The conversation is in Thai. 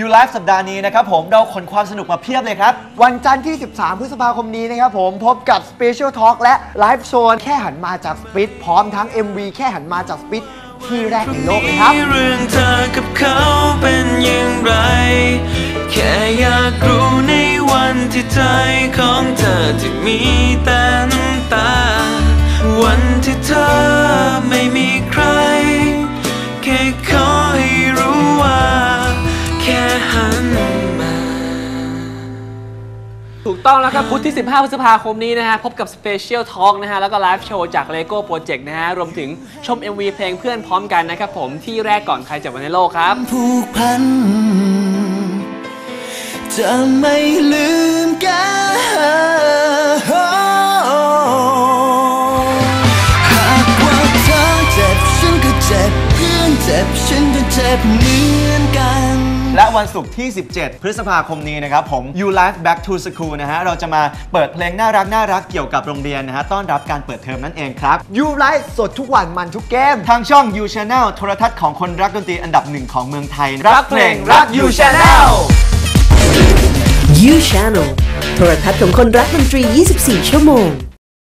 ยูไลฟ์สัปดาห์นี้นะครับผมเราขนความสนุกมาเพียบเลยครับ วันจันทร์ที่ 13 พฤษภาคมนี้นะครับผมพบกับ Special Talk และ Live Show แค่หันมาจากสปิทพร้อมทั้ง MV แค่หันมาจากสปิทที่แรกในโลกเลยครับ เรื่องเธอกับเขาเป็นอย่างไร แค่อยากรู้ในวันที่ใจของเธอจะมีแต่น้ำตา วันที่เธอ ถูกต้องแล้วครับพุธที่ 15พฤษภาคมนี้นะฮะ พบกับ Special Talk นะฮะ แล้วก็ไลฟ์โชว์จาก Lego Project นะฮะ รวมถึงชม MV เพลงเพื่อนพร้อมกันนะครับผมที่แรกก่อนใครจากวันในโลกครับ ผูกพัน จะไม่ลืมกันหากว่าเธอเจ็บฉันก็เจ็บเพื่อนเจ็บฉันก็เจ็บเหมือนกัน วันศุกร์ที่ 17 พฤษภาคมนี้นะครับ ผม You Life Back to School นะฮะ เราจะมาเปิดเพลงน่ารักน่ารักเกี่ยวกับโรงเรียนนะฮะ ต้อนรับการเปิดเทอมนั่นเองครับ You Live สดทุกวันมันทุกเกม ทางช่อง You Channel โทรทัศน์ของคนรักดนตรีอันดับหนึ่งของเมืองไทย รักเพลงรัก You Channel You Channel โทรทัศน์ของคนรักดนตรี 24 ชั่วโมง